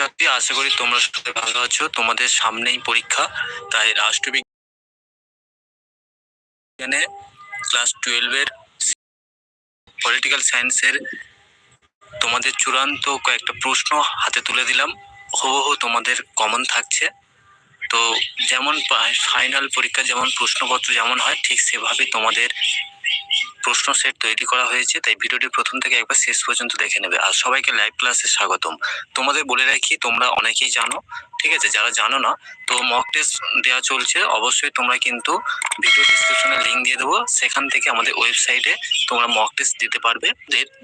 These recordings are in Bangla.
ছাত্রছাত্রী আশা করি তোমরা সবাই ভালো আছো। তোমাদের সামনেই পরীক্ষা, তাই রাষ্ট্রবিজ্ঞানে ক্লাস টুয়েলভের পলিটিক্যাল সায়েন্সের তোমাদের চূড়ান্ত কয়েকটা প্রশ্ন হাতে তুলে দিলাম। হুবহু তোমাদের কমন থাকছে। তো যেমন ফাইনাল পরীক্ষা, যেমন প্রশ্নপত্র যেমন হয়, ঠিক সেভাবে তোমাদের প্রশ্ন সেট তৈরি করা হয়েছে, তাই ভিডিওটি প্রথম থেকে একবার শেষ পর্যন্ত দেখে নেবে। আর সবাইকে লাইভ ক্লাসে স্বাগতম। তোমাদের বলে রাখি, তোমরা অনেকেই জানো, ঠিক আছে? যারা জানো না, তো মক টেস্ট দেওয়া চলছে। অবশ্যই তোমরা কিন্তু ভিডিও ডিসক্রিপশনে লিঙ্ক দিয়ে দেবো। সেখান থেকে আমাদের ওয়েবসাইটে তোমরা মক টেস্ট দিতে পারবে।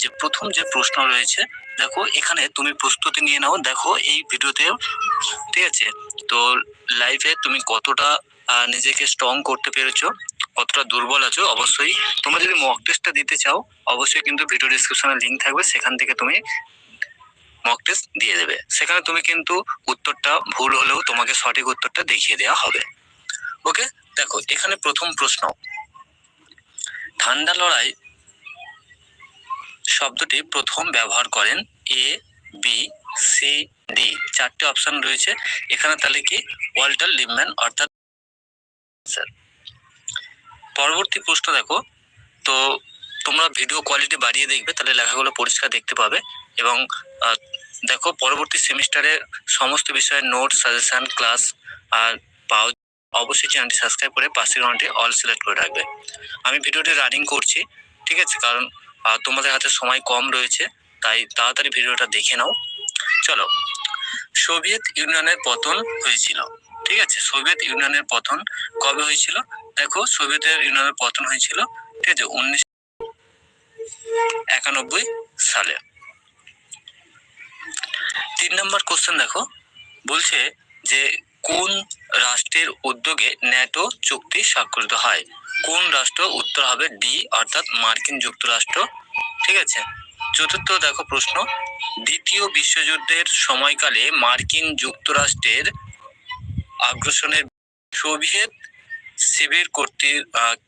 যে প্রথম যে প্রশ্ন রয়েছে, দেখো, এখানে তুমি প্রস্তুতি নিয়ে নাও। দেখো, এই ভিডিওতে, ঠিক আছে? তো লাইফে তুমি কতটা নিজেকে স্ট্রং করতে পেরেছ? কতটা দুর্বল আছো, অবশ্যই। তোমরা যদি মক টেস্টটা দিতে চাও, অবশ্যই কিন্তু ভিডিও ডিসক্রিপশনে লিঙ্ক থাকবে, সেখান থেকে তুমি মক টেস্ট দিয়ে দেবে। সেখানে তুমি কিন্তু উত্তরটা ভুল হলেও তোমাকে সঠিক উত্তরটা দেখিয়ে দেওয়া হবে। ওকে দেখো, এখানে প্রথম প্রশ্ন। ঠান্ডা লড়াই শব্দটি প্রথম ব্যবহার করেন এ বি সি ডি চারটে অপশন রয়েছে। এখানে তাহলে কি? ওয়াল্টার লিমম্যান অর্থাৎ স্যার পরবর্তী প্রশ্ন দেখো, তো তোমরা ভিডিও কোয়ালিটি বাড়িয়ে দেখবে, তাহলে লেখাগুলো পরিষ্কার দেখতে পাবে এবং দেখো পরবর্তী সেমিস্টারে সমস্ত বিষয়ে নোট সাজেশন ক্লাস আর পাও, অবশ্যই চ্যানেলটি সাবস্ক্রাইব করে পাশের ঘন্টি অল সিলেক্ট করে রাখবে। আমি ভিডিওটি রানিং করছি, ঠিক আছে? কারণ তোমাদের হাতে সময় কম রয়েছে, তাই তাড়াতাড়ি ভিডিওটা দেখে নাও। চলো সোভিয়েত ইউনিয়নের পতন হয়েছিল। ঠিক আছে? সোভিয়েত ইউনিয়নের পতন কবে হয়েছিল? দেখো, সোভিয়েত ইউনিয়নের পতন হয়েছিল, ঠিক আছে, উনিশ একানব্বই সালে। তিন নম্বর কোশ্চেন দেখো, বলছে যে কোন রাষ্ট্রের উদ্যোগে ন্যাটো চুক্তি স্বাক্ষরিত হয়? কোন রাষ্ট্র উত্তর হবে ডি অর্থাৎ মার্কিন যুক্তরাষ্ট্র? ঠিক আছে? চতুর্থ দেখো প্রশ্ন, দ্বিতীয় বিশ্বযুদ্ধের সময়কালে মার্কিন যুক্তরাষ্ট্রের আগ্রাসনের সোভিয়েত শিবির কর্তৃক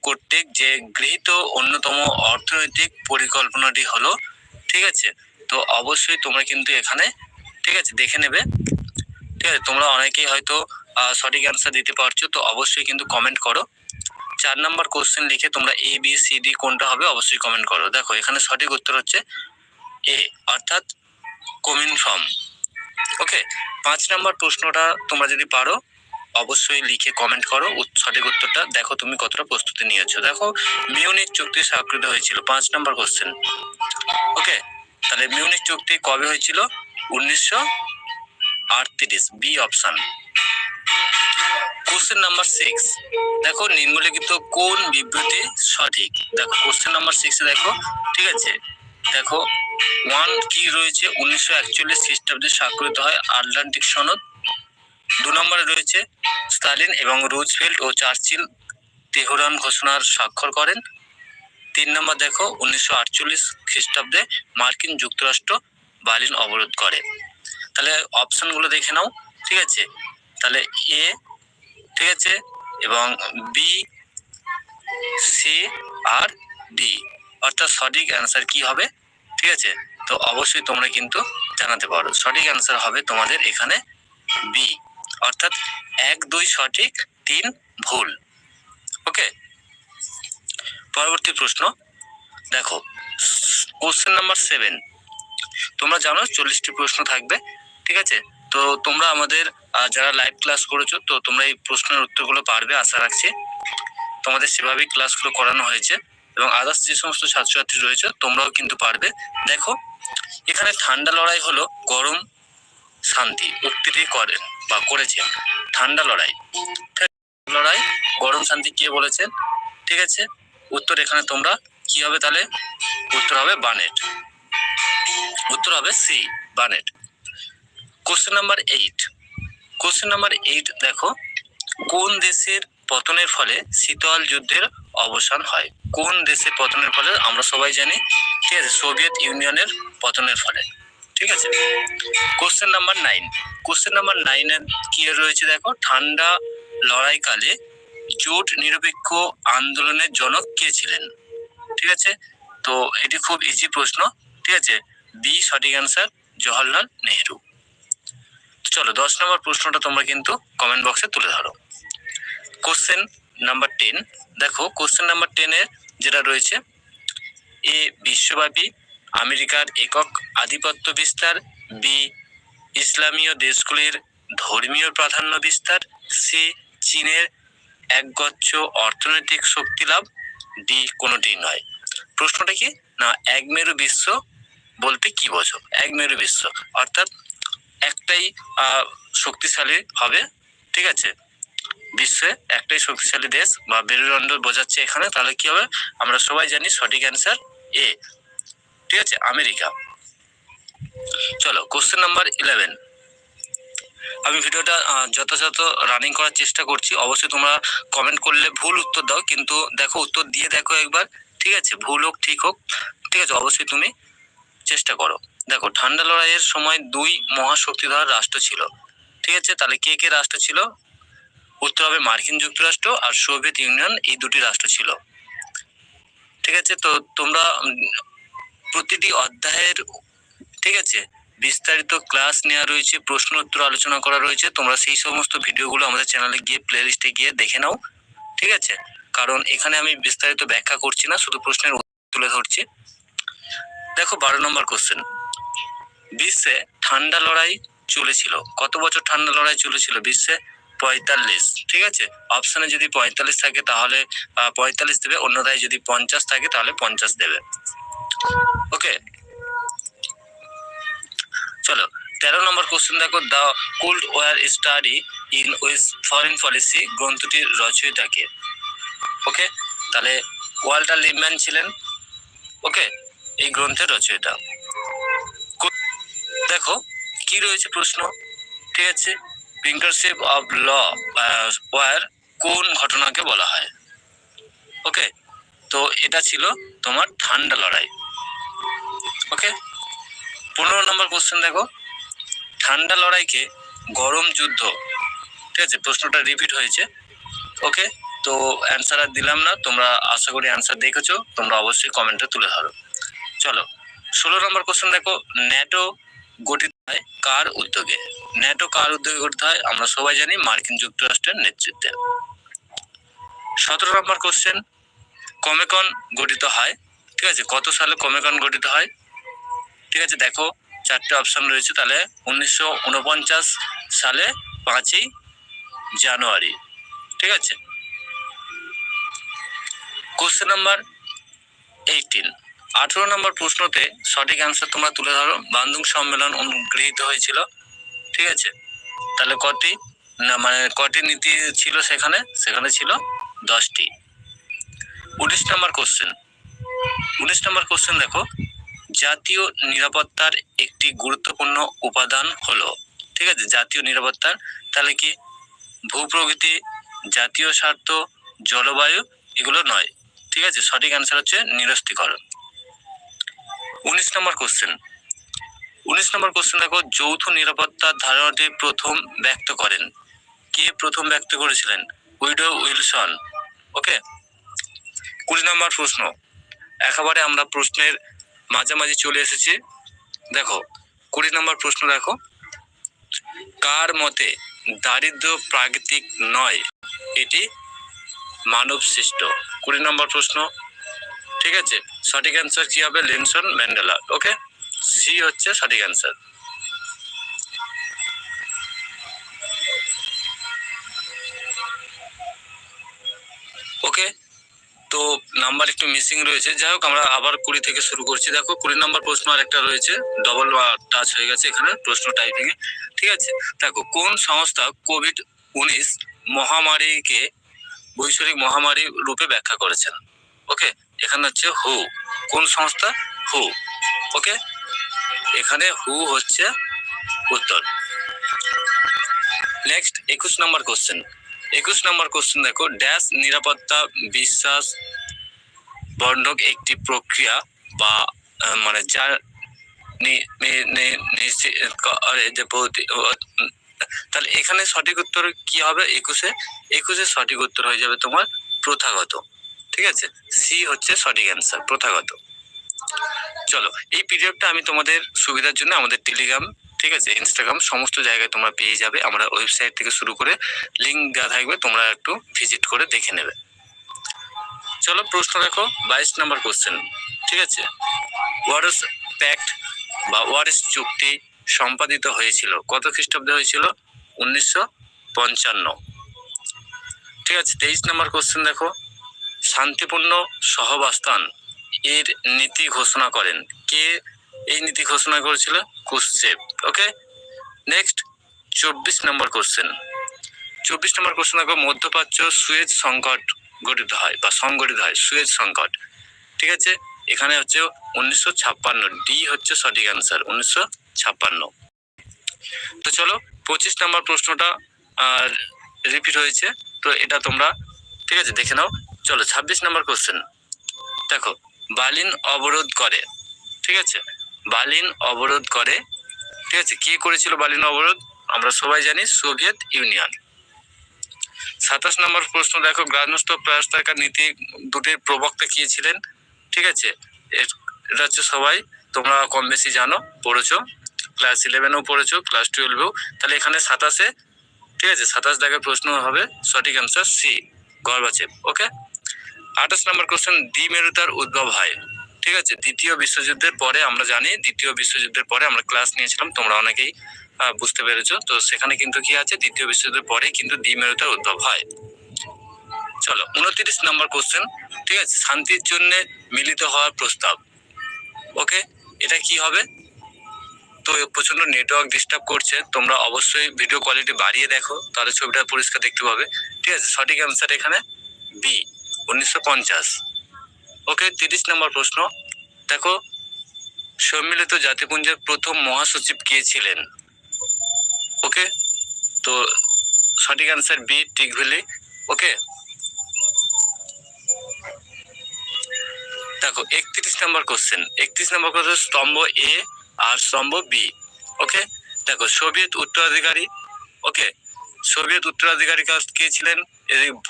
কর্তৃক যে গৃহীত অন্যতম অর্থনৈতিক পরিকল্পনাটি হলো, ঠিক আছে? তো অবশ্যই তোমরা কিন্তু এখানে, ঠিক আছে, দেখে নেবে। ঠিক আছে, তোমরা অনেকেই হয়তো সঠিক অ্যান্সার দিতে পারছ, তো অবশ্যই কিন্তু কমেন্ট করো। চার নাম্বার কোশ্চেন লিখে তোমরা এ বি সি ডি কোনটা হবে অবশ্যই কমেন্ট করো। দেখো, এখানে সঠিক উত্তর হচ্ছে এ অর্থাৎ কোমিন ফর্ম ওকে পাঁচ নাম্বার প্রশ্নটা তোমরা যদি পারো অবশ্যই লিখে কমেন্ট করো। সঠিক উত্তরটা দেখো তুমি কতটা প্রস্তুতি নিয়েছো। দেখো মিউনিক চুক্তি স্বাক্ষরিত হয়েছিল। পাঁচ নম্বর কোশ্চেন ওকে তাহলে মিউনিক চুক্তি কবে হয়েছিল? উনিশশো আটত্রিশ B option question number six দেখো, নিম্নলিখিত কোন বিবৃতি সঠিক? দেখো কোশ্চেন নাম্বার সিক্সে দেখো, ঠিক আছে? দেখো ওয়ান কি রয়েছে? উনিশশো একচল্লিশ খ্রিস্টাব্দে স্বাক্ষরিত হয় আটলান্টিক সনদ। দু নম্বরে রয়েছে স্টালিন এবং রুজভেল্ট ও চার্চিল তেহরান ঘোষণার স্বাক্ষর করেন। তিন নম্বর দেখো, উনিশশো আটচল্লিশ খ্রিস্টাব্দে মার্কিন যুক্তরাষ্ট্র বার্লিন অবরোধ করে। তাহলে অপশনগুলো দেখে নাও, ঠিক আছে? তাহলে এ, ঠিক আছে? এবং বি সি আর ডি অর্থাৎ সঠিক অ্যান্সার কি হবে? ঠিক আছে? তো অবশ্যই তোমরা কিন্তু জানাতে পারো। সঠিক অ্যান্সার হবে তোমাদের এখানে বি অর্থাৎ এক, দুই, সঠিক, তিন, ভুল। ওকে? পরবর্তী প্রশ্ন। দেখো কোশ্চেন নাম্বার সেভেন তোমরা জানো চল্লিশটি প্রশ্ন থাকবে, ঠিক আছে? তো তোমরা আমাদের যারা লাইভ ক্লাস করেছ, তো তোমরা এই প্রশ্নের উত্তরগুলো পারবে, আশা রাখছি। তোমাদের সেভাবেই ক্লাসগুলো করানো হয়েছে এবং আদার্স যে সমস্ত ছাত্রছাত্রী রয়েছে, তোমরাও কিন্তু পারবে। দেখো, এখানে ঠান্ডা লড়াই হলো গরম শান্তি উক্তিটি করেন বা করেছেন। ঠান্ডা লড়াই। লড়াই, গরম শান্তি কে বলেছেন? ঠিক আছে, উত্তর এখানে তোমরা। কি হবে তাহলে? উত্তর হবে বানেট। উত্তর হবে C, বানেট। Question number eight question number eight দেখো। কোন দেশের পতনের ফলে শীতল যুদ্ধের অবসান হয়? কোন দেশের পতনের ফলে আমরা সবাই জানি? ঠিক আছে, সোভিয়েত ইউনিয়নের পতনের ফলে। ঠিক আছে? Question number nine question number নাইনের কি রয়েছে দেখো? ঠান্ডা লড়াইকালে জোট নিরপেক্ষ আন্দোলনের জনক কে ছিলেন? ঠিক আছে? তো এটি খুব ইজি প্রশ্ন। ঠিক আছে? বি সঠিক অ্যান্সার জওহরলাল নেহেরু। চলো, দশ নম্বর প্রশ্নটা তোমরা কিন্তু কমেন্ট বক্সে তুলে ধরো। কোশ্চেন নাম্বার টেন দেখো কোশ্চেন নাম্বার টেনে যেটা রয়েছে, এ বিশ্বব্যাপী আমেরিকার একক আধিপত্য বিস্তার বি ইসলামীয় দেশগুলির ধর্মীয় প্রাধান্য বিস্তার সি চীনের একগচ্ছ অর্থনৈতিক শক্তি লাভ ডি কোনোটি নয়। প্রশ্নটা কি? না এক মেরু বিশ্ব বলতে কি বোঝো? এক মেরু বিশ্ব। অর্থাৎ একটাই শক্তিশালী হবে, ঠিক আছে? বিশ্বে একটাই শক্তিশালী দেশ বা মেরুদণ্ড বোঝাচ্ছে এখানে, তাহলে কি হবে? আমরা সবাই জানি সঠিক অ্যান্সার এ ঠিক আছে, আমেরিকা। চলো কোশ্চেন নাম্বার ইলেভেন আমি ভিডিওটা যথাযথ রানিং করার চেষ্টা করছি। অবশ্যই তোমরা কমেন্ট করলে ভুল উত্তর দাও, কিন্তু দেখো, উত্তর দিয়ে দেখো একবার। ঠিক আছে, ভুল হোক, ঠিক হোক। ঠিক আছে, অবশ্যই তুমি চেষ্টা করো। দেখো, ঠান্ডা লড়াইয়ের সময় দুই মহাশক্তিধর রাষ্ট্র ছিল। ঠিক আছে, তাহলে কে কে রাষ্ট্র ছিল? উত্তর হবে মার্কিন যুক্তরাষ্ট্র আর সোভিয়েত ইউনিয়ন এই দুটি রাষ্ট্র ছিল। ঠিক আছে, তো তোমরা প্রতিটি অধ্যায়ের, ঠিক আছে? বিস্তারিত ক্লাস নেওয়া রয়েছে প্রশ্ন উত্তর আলোচনা করা রয়েছে। তোমরা সেই সমস্ত ভিডিওগুলো আমাদের চ্যানেলে গিয়ে প্লে লিস্টে গিয়ে দেখে নাও, ঠিক আছে? কারণ এখানে আমি বিস্তারিত ব্যাখ্যা করছি না, শুধু প্রশ্নের তুলে ধরছি। দেখো, বারো নম্বর কোশ্চেন বিশ্বে ঠান্ডা লড়াই চলেছিল। কত বছর ঠান্ডা লড়াই চলেছিল বিশ্বে? পঁয়তাল্লিশ, ঠিক আছে? অপশানে যদি পঁয়তাল্লিশ থাকে তাহলে পঁয়তাল্লিশ দেবে অন্যদায় যদি পঞ্চাশ থাকে তাহলে পঞ্চাশ দেবে। ওকে চলো, তেরো নম্বর কোশ্চেন দেখো the cold war study in US foreign policy গ্রন্থটির রচয়িতাকে। ওকে তাহলে ওয়াল্টার লিপম্যান ছিলেন। ওকে এই গ্রন্থের রচয়িতা। দেখো, কি রয়েছে প্রশ্ন? ঠিক আছে? প্রিন্টারশিপ অফ ল ওয়ার কোন ঘটনাকে বলা হয়? ওকে তো এটা ছিল তোমার ঠান্ডা লড়াই। ওকে পনেরো নম্বর কোশ্চেন দেখো। ঠান্ডা লড়াইকে গরম যুদ্ধ। ঠিক আছে? প্রশ্নটা রিপিট হয়েছে। ওকে তো অ্যান্সার আর দিলাম না। তোমরা আশা করি অ্যান্সার দেখেছ। তোমরা অবশ্যই কমেন্টে তুলে ধরো। চলো। ষোলো নম্বর কোশ্চেন দেখো। ন্যাটো গঠিত হয় কার উদ্যোগে? ন্যাটো কার উদ্যোগে গঠিত হয়? আমরা সবাই জানি মার্কিন যুক্তরাষ্ট্রের নেতৃত্বে। সতেরো নম্বর কোশ্চেন কমেকন গঠিত হয়। ঠিক আছে? কত সালে কমেকন গঠিত হয়? ঠিক আছে, দেখো, চারটে অপশন রয়েছে, তাহলে উনিশশো উনপঞ্চাশ সালে পাঁচই জানুয়ারি, ঠিক আছে? কোশ্চেন নাম্বার এইটিন আঠেরো নম্বর প্রশ্নতে সঠিক অ্যান্সার তোমরা তুলে ধরো। বান্দুং সম্মেলন অনুগৃহীত হয়েছিল, ঠিক আছে? তাহলে কটি? না মানে কটি নীতি ছিল সেখানে? সেখানে ছিল দশটি। উনিশ নম্বর কোশ্চেন উনিশ নম্বর কোশ্চেন দেখো। জাতীয় নিরাপত্তার একটি গুরুত্বপূর্ণ উপাদান হলো, ঠিক আছে? জাতীয় নিরাপত্তার তাহলে কি? ভূপ্রকৃতি, জাতীয় স্বার্থ, জলবায়ু, এগুলো নয়, ঠিক আছে? সঠিক অ্যান্সার হচ্ছে নিরস্ত্রীকরণ। উনিশ নম্বর কোশ্চেন উনিশ নম্বর কোশ্চেন দেখো, যৌথ নিরাপত্তার ধারণাটি প্রথম ব্যক্ত করেন। কে প্রথম ব্যক্ত করেছিলেন? Woodrow Wilson, okay? কুড়ি নম্বর প্রশ্ন। একেবারে আমরা প্রশ্নের মাঝামাঝি চলে এসেছি। দেখো, কুড়ি নম্বর প্রশ্ন দেখো। কার মতে দারিদ্র প্রাকৃতিক নয়? এটি মানব সৃষ্ট। কুড়ি নম্বর প্রশ্ন। ঠিক আছে? সঠিক অ্যান্সার কি হবে? লেনসন ম্যান্ডেলা। ওকে সি হচ্ছে সঠিক অ্যান্সার ওকে তো নাম্বার একটু মিসিং রয়েছে। যাই হোক, আমরা আবার কুড়ি থেকে শুরু করছি। দেখো, কুড়ি নাম্বার প্রশ্ন আর একটা রয়েছে ডবল টাচ হয়ে গেছে এখানে প্রশ্ন টাইপিং এ। ঠিক আছে? দেখো, কোন সংস্থা কোভিড উনিশ মহামারীকে বৈশ্বিক মহামারী রূপে ব্যাখ্যা করেছেন? ওকে এখানে হচ্ছে হু কোন সংস্থা? হু ওকে এখানে হু হচ্ছে উত্তর। নেক্সট একুশ নম্বর কোশ্চেন একুশ নম্বর কোশ্চেন দেখো ড্যাশ নিরাপত্তা, বিশ্বাস, বন্ধক একটি প্রক্রিয়া বা মানে যা তাহলে এখানে সঠিক উত্তর কি হবে একুশে? একুশে সঠিক উত্তর হয়ে যাবে তোমার প্রথাগত, ঠিক আছে? সি হচ্ছে সঠিক অ্যান্সার প্রথাগত। চলো, এই পিডিএফটা আমি তোমাদের সুবিধার জন্য আমাদের টেলিগ্রাম ঠিক আছে? ইনস্টাগ্রাম সমস্ত জায়গায় তোমরা পেয়ে যাবে। আমরা ওয়েবসাইট থেকে শুরু করে লিঙ্ক দেওয়া থাকবে, তোমরা একটু ভিজিট করে দেখে নেবে। চলো প্রশ্ন দেখো, বাইশ নম্বর কোশ্চেন ঠিক আছে? ওয়ারস প্যাক্ট বা ওয়ারিস চুক্তি সম্পাদিত হয়েছিল? কত খ্রিস্টাব্দে হয়েছিল? উনিশশো পঞ্চান্ন। ঠিক আছে, তেইশ নম্বর কোশ্চেন দেখো। শান্তিপূর্ণ সহবাস্থান এর নীতি ঘোষণা করেন। কে এই নীতি ঘোষণা করেছিল কুশ্চেপ ওকে নেক্সট চব্বিশ নম্বর কোশ্চেন চব্বিশ নম্বর কোশ্চেন দেখো, মধ্যপ্রাচ্য সুয়েজ সংকট গঠিত হয়, বা সংগঠিত হয়, সুয়েজ সংকট, ঠিক আছে? এখানে হচ্ছে উনিশশো ছাপ্পান্ন ডি হচ্ছে সঠিক অ্যান্সার উনিশশো ছাপ্পান্ন। তো চলো, পঁচিশ নম্বর প্রশ্নটা, আর রিপিট হয়েছে, তো এটা তোমরা, ঠিক আছে, দেখে নাও। চলো, ছাব্বিশ নম্বর কোশ্চেন দেখো বার্লিন অবরোধ করে, ঠিক আছে? বার্লিন অবরোধ করে। ঠিক আছে? কে করেছিল বার্লিন অবরোধ? আমরা সবাই জানি, সোভিয়েত ইউনিয়ন। সাতাশ নম্বর প্রশ্ন, দেখো, গ্রামস্থ প্রয়াস্তাকার নীতি দুটির প্রবক্তা কে ছিলেন? ঠিক আছে? এটা হচ্ছে সবাই। তোমরা কম বেশি জানো, পড়েছো। ক্লাস ইলেভেনেও পড়েছো, ক্লাস টুয়েলভেও তাহলে এখানে সাতাশে, ঠিক আছে? সাতাশ দাগের প্রশ্ন হবে, সঠিক অ্যান্সার সি গর্বাচেপ ওকে আঠাশ নম্বর কোশ্চেন দ্বিমেরুতার উদ্ভব হয়। ঠিক আছে? দ্বিতীয় বিশ্বযুদ্ধের পরে আমরা জানি, দ্বিতীয় বিশ্বযুদ্ধের পরে আমরা ক্লাস নিয়েছিলাম, তোমরা অনেকেই বুঝতে পেরেছ। তো সেখানে কিন্তু কি আছে? দ্বিতীয় বিশ্বযুদ্ধের পরে কিন্তু দ্বিমেরুতার উদ্ভব হয়। চলো, উনত্রিশ নম্বর কোশ্চেন ঠিক আছে? শান্তির জন্য মিলিত হওয়ার প্রস্তাব। ওকে এটা কি হবে? তো প্রচণ্ড নেটওয়ার্ক ডিস্টার্ব করছে। তোমরা অবশ্যই ভিডিও কোয়ালিটি বাড়িয়ে দেখো, তাহলে ছবিটা পরিষ্কার দেখতে পাবে। ঠিক আছে? সঠিক অ্যান্সার এখানে বি উনিশশো পঞ্চাশ। ওকে, তিরিশ নম্বর প্রশ্ন। দেখো, সম্মিলিত জাতিপুঞ্জের প্রথম মহাসচিব কে ছিলেন? ওকে, তো সঠিক অ্যান্সার বি টিকভেলি ওকে? দেখো, একত্রিশ নম্বর কোশ্চেন একত্রিশ নম্বর কোশ্চেন স্তম্ভ এ আর স্তম্ভ বি ওকে? দেখো, সোভিয়েত উত্তরাধিকারী। ওকে? সোভিয়েত উত্তরাধিকারী কার- কে ছিলেন?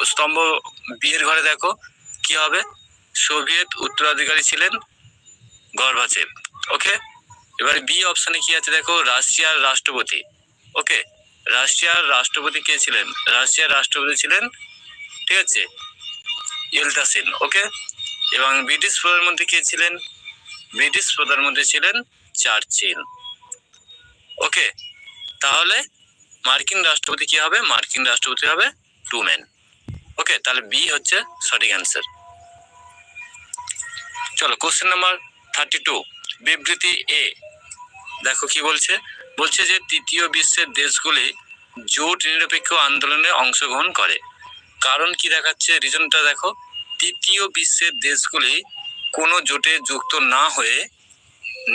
স্তম্ভ বি এর ঘরে দেখো, কি হবে? সোভিয়েত উত্তরাধিকারী ছিলেন গর্বাচেভ ওকে এবারে বি অপশনে কি আছে দেখো? রাশিয়ার রাষ্ট্রপতি ওকে রাশিয়ার রাষ্ট্রপতি কে ছিলেন? রাশিয়ার রাষ্ট্রপতি ছিলেন, ঠিক আছে ইলতাসিন ওকে এবং ব্রিটিশ প্রধানমন্ত্রী কে ছিলেন? ব্রিটিশ প্রধানমন্ত্রী ছিলেন চার্চিল ওকে তাহলে মার্কিন রাষ্ট্রপতি কি হবে? মার্কিন রাষ্ট্রপতি হবে টুম্যান ওকে তাহলে বি হচ্ছে সঠিক অ্যান্সার চলো কোশ্চেন নাম্বার থার্টি টু বিবৃতি এ দেখো কি বলছে? বলছে যে তৃতীয় বিশ্বের দেশগুলি জোট নিরপেক্ষ আন্দোলনে অংশগ্রহণ করে। কারণ কি দেখাচ্ছে? রিজনটা দেখো। তৃতীয় বিশ্বের দেশগুলি কোনো জোটে যুক্ত না হয়ে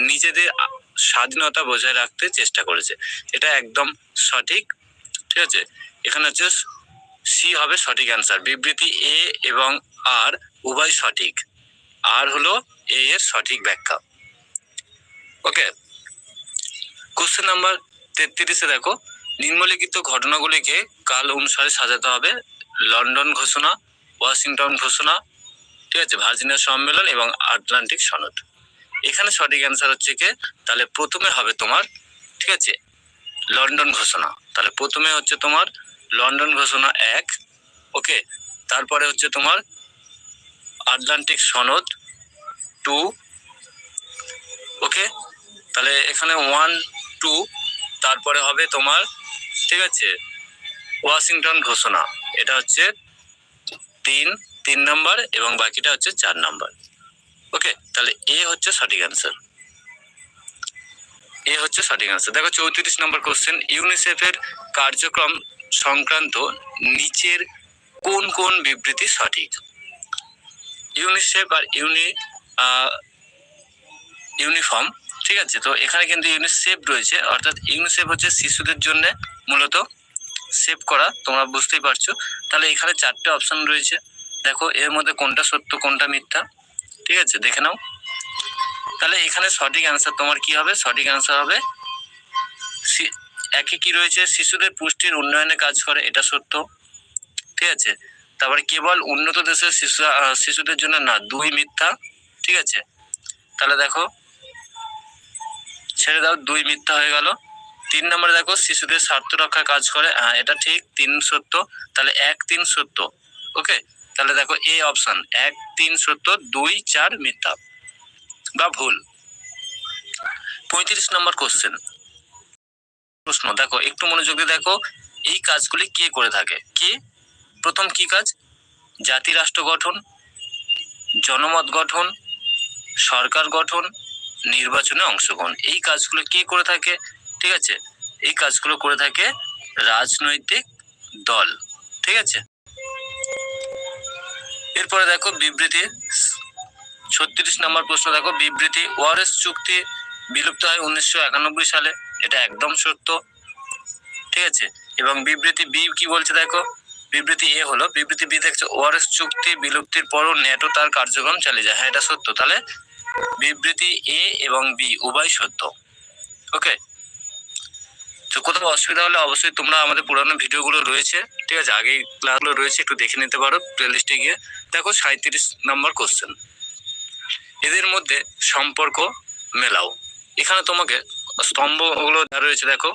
নিজেদের স্বাধীনতা বজায় রাখতে চেষ্টা করেছে। এটা একদম সঠিক। ঠিক আছে? এখানে হচ্ছে সি হবে সঠিক অ্যান্সার বিবৃতি এ এবং আর উভয় সঠিক। আর হলো এ এর সঠিক ব্যাখ্যা। ওকে কোশ্চেন নাম্বার তেত্রিশে দেখো, নিম্নলিখিত ঘটনাগুলিকে কাল অনুসারে সাজাতে হবে। লন্ডন ঘোষণা, ওয়াশিংটন ঘোষণা, ঠিক আছে, ভার্জিনিয়া সম্মেলন এবং আটলান্টিক সনদ। এখানে সঠিক অ্যান্সার হচ্ছে কি? তাহলে প্রথমে হবে তোমার, ঠিক আছে, লন্ডন ঘোষণা। তাহলে প্রথমে হচ্ছে তোমার লন্ডন ঘোষণা এক ওকে তারপরে হচ্ছে তোমার আটলান্টিক সনদ টু ওকে তাহলে এখানে ওয়ান টু তারপরে হবে তোমার, ঠিক আছে? ওয়াশিংটন ঘোষণা। এটা হচ্ছে তিন তিন নম্বর এবং বাকিটা হচ্ছে চার নম্বর। ওকে তাহলে এ হচ্ছে সঠিক অ্যান্সার এ হচ্ছে সঠিক অ্যান্সার দেখো চৌত্রিশ নম্বর কোশ্চেন ইউনিসেফের কার্যক্রম সংক্রান্ত নিচের কোন কোন বিবৃতি সঠিক? ইউনিসেফ আর ইউনি ইউনিফর্ম ঠিক আছে? তো এখানে কিন্তু ইউনিসেফ রয়েছে। অর্থাৎ ইউনিসেফ হচ্ছে শিশুদের জন্য মূলত সেভ করা, তোমরা বুঝতেই পারছ। তাহলে এখানে চারটে অপশন রয়েছে। দেখো, এর মধ্যে কোনটা সত্য, কোনটা মিথ্যা, ঠিক আছে? দেখে নাও। তাহলে এখানে সঠিক অ্যান্সার তোমার কি হবে? সঠিক অ্যান্সার হবে একে কি রয়েছে? শিশুদের পুষ্টির উন্নয়নে কাজ করে, এটা সত্য, ঠিক আছে? তারপরে কেবল উন্নত দেশের শিশু শিশুদের জন্য না, দুই মিথ্যা, ঠিক আছে? তাহলে দেখো, ছেড়ে দাও, দুই মিথ্যা হয়ে গেল। তিন নম্বরে দেখো, শিশুদের স্বার্থ রক্ষায় কাজ করে। হ্যাঁ এটা ঠিক, তিন সত্য। তাহলে এক, তিন সত্য ওকে তাহলে দেখো, এ অপশন এক, তিন সত্য, দুই, চার মিথ্যা, বা ভুল। পঁয়ত্রিশ নম্বর কোশ্চেন প্রশ্ন, দেখো, একটু মনোযোগ দিয়ে দেখো, এই কাজগুলি কে করে থাকে? কে প্রথম কি কাজ? জাতি রাষ্ট্র গঠন, জনমত গঠন, সরকার গঠন, নির্বাচনে অংশগ্রহণ। এই কাজগুলো কে করে থাকে? ঠিক আছে? এই কাজগুলো করে থাকে রাজনৈতিক দল। ঠিক আছে? এরপরে দেখো বিবৃতি। ছত্রিশ নম্বর প্রশ্ন দেখো। বিবৃতি, ওয়ারেস চুক্তি বিলুপ্ত হয় উনিশশো একানব্বই সালে। এটা একদম সত্য। ঠিক আছে? এবং বিবৃতি বি কি বলছে দেখো? বিবৃতি এ হলো বিবৃতি বি দেখছে ওয়ারেস চুক্তি বিলুপ্তির পরও নেটো তার কার্যক্রম চালিয়ে যায়। হ্যাঁ এটা সত্য। তাহলে বিবৃতি এ এবং বি উভয় সত্য। ওকে? তো কোথাও অসুবিধা হলে অবশ্যই তোমরা আমাদের পুরানো ভিডিওগুলো রয়েছে, ঠিক আছে? আগেই ক্লাসগুলো রয়েছে, একটু দেখে নিতে পারো প্লেলিস্টে গিয়ে। দেখো সাঁত্রিশ নম্বর কোশ্চেন এদের মধ্যে সম্পর্ক মেলাও। এখানে তোমাকে স্তম্ভগুলো রয়েছে, দেখো।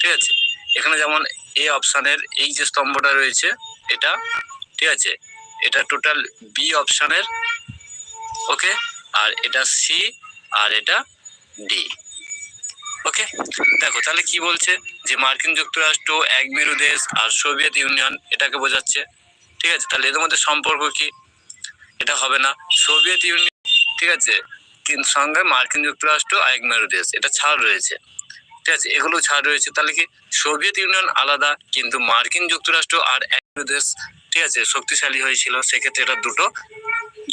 ঠিক আছে? এখানে যেমন এ অপশানের এই যে স্তম্ভটা রয়েছে, এটা, ঠিক আছে? এটা টোটাল বি অপশানের ওকে আর এটা সি আর এটা ডি ওকে দেখো, তাহলে কি বলছে? যে মার্কিন যুক্তরাষ্ট্র, এক মেরু দেশ আর সোভিয়েত ইউনিয়ন এটাকে বোঝাচ্ছে, ঠিক আছে? তাহলে এদের মধ্যে সম্পর্ক কি? এটা হবে না। সোভিয়েত ইউনিয়ন, ঠিক আছে? সঙ্গে মার্কিন যুক্তরাষ্ট্র আর এক মেরু দেশ, এটা ছাড় রয়েছে। ঠিক আছে, এগুলো ছাড় রয়েছে। তাহলে কি সোভিয়েত ইউনিয়ন আলাদা, কিন্তু মার্কিন যুক্তরাষ্ট্র আর এক দেশ, ঠিক আছে, শক্তিশালী হয়েছিল, সেক্ষেত্রে এটা দুটো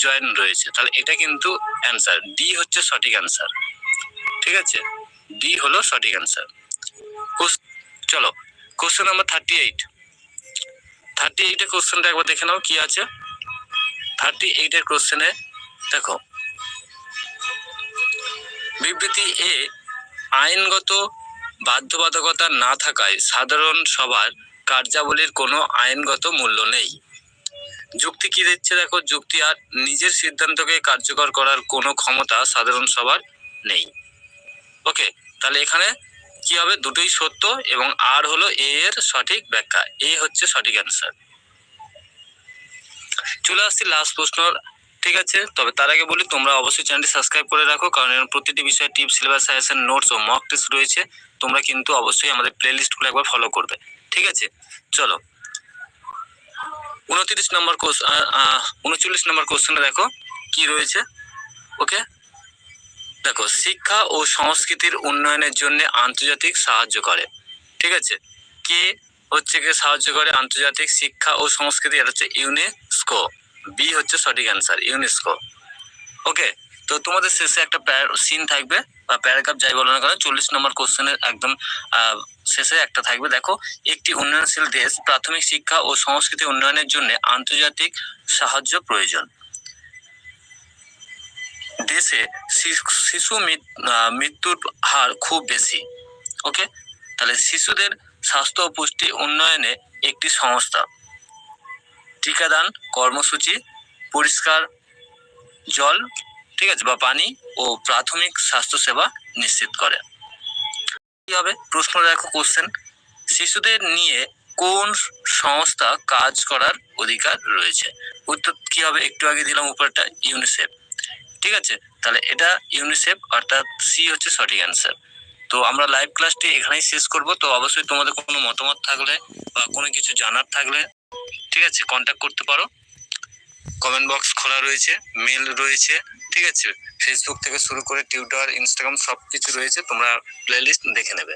জয়েন রয়েছে। তাহলে এটা কিন্তু অ্যান্সার ডি হচ্ছে সঠিক অ্যান্সার ঠিক আছে? ডি হলো সঠিক অ্যান্সার চলো question number thirty eight thirty এইটের কোশ্চেনটা একবার দেখে নাও, কি আছে? থার্টি এইটের কোশ্চেনে দেখো। বিবৃতি এ আইনগত বাধ্যবাধকতা না থাকায় সাধারণ সভার কার্যাবলীর কোনো আইনগত মূল্য নেই। যুক্তি কি দিচ্ছে দেখো, যুক্তি আর নিজের সিদ্ধান্তকে কার্যকর করার কোনো ক্ষমতা সাধারণ সভার নেই। ওকে, তাহলে এখানে কি হবে? দুটোই সত্য এবং আর হলো এ এর সঠিক ব্যাখ্যা। এ হচ্ছে সঠিক অ্যান্সার চলে আসছি লাস্ট প্রশ্ন ঠিক আছে? তবে তার আগে বলি, তোমরা অবশ্যই চ্যানেলটি সাবস্ক্রাইব করে রাখো, কারণ এর প্রতিটি বিষয়ে টিপস সিলেবাস সাজেশন নোটস ও মক টেস্ট রয়েছে। তোমরা কিন্তু অবশ্যই আমাদের প্লেলিস্টগুলো একবার ফলো করবে। ঠিক আছে? চলো। উনত্রিশ নম্বর কোর্স উনচল্লিশ নম্বর কোশ্চেনে দেখো, কি রয়েছে? ওকে? দেখো, শিক্ষা ও সংস্কৃতির উন্নয়নের জন্য আন্তর্জাতিক সাহায্য করে। ঠিক আছে? কে হচ্ছে কে সাহায্য করে আন্তর্জাতিক শিক্ষা ও সংস্কৃতি? এটা হচ্ছে ইউনেস্কো বি হচ্ছে সঠিক অ্যান্সার ইউনেস্কো ওকে তো তোমাদের শেষে একটা সিন থাকবে, বা প্যারাগ্রাফ যাই বলো না কেন, চল্লিশ নম্বর কোশ্চেনের একদম শেষে একটা থাকবে। দেখো, একটি উন্নয়নশীল দেশ প্রাথমিক শিক্ষা ও সংস্কৃতি উন্নয়নের জন্য আন্তর্জাতিক সাহায্য প্রয়োজন। দেশে শিশু মৃত- মৃত্যুর হার খুব বেশি। ওকে তাহলে শিশুদের স্বাস্থ্য ও পুষ্টি উন্নয়নে একটি সংস্থা। টিকাদান কর্মসূচি, পরিষ্কার জল, ঠিক আছে, বা পানি ও প্রাথমিক স্বাস্থ্যসেবা নিশ্চিত করে। কি হবে? প্রশ্ন দেখো কোশ্চেন শিশুদের নিয়ে কোন সংস্থা কাজ করার অধিকার রয়েছে? উত্তর কি হবে? একটু আগে দিলাম উপরটা ইউনিসেফ ঠিক আছে? তাহলে এটা ইউনিসেফ অর্থাৎ সি হচ্ছে সঠিক অ্যান্সার তো আমরা লাইভ ক্লাসটি এখানেই শেষ করব। তো অবশ্যই তোমাদের কোনো মতামত থাকলে বা কোনো কিছু জানার থাকলে ঠিক আছে কন্ট্যাক্ট করতে পারো। কমেন্ট বক্স খোলা রয়েছে মেল রয়েছে, ঠিক আছে? ফেসবুক থেকে শুরু করে টুইটার ইনস্টাগ্রাম সব কিছু রয়েছে, তোমরা প্লেলিস্ট দেখে নেবে।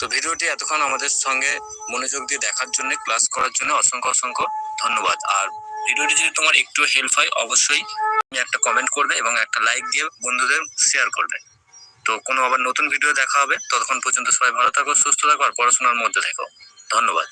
তো ভিডিওটি এতক্ষণ আমাদের সঙ্গে মনোযোগ দিয়ে দেখার জন্য ক্লাস করার জন্য অসংখ্য অসংখ্য ধন্যবাদ। আর ভিডিওটি যদি তোমার একটু হেল্প হয়, অবশ্যই তুমি একটা কমেন্ট করবে এবং একটা লাইক দিয়ে বন্ধুদের শেয়ার করবে। তো কোনো আবার নতুন ভিডিও দেখা হবে, ততক্ষণ পর্যন্ত সবাই ভালো থাকো, সুস্থ থাকো, আর পড়াশোনার মধ্যে থেকো। ধন্যবাদ।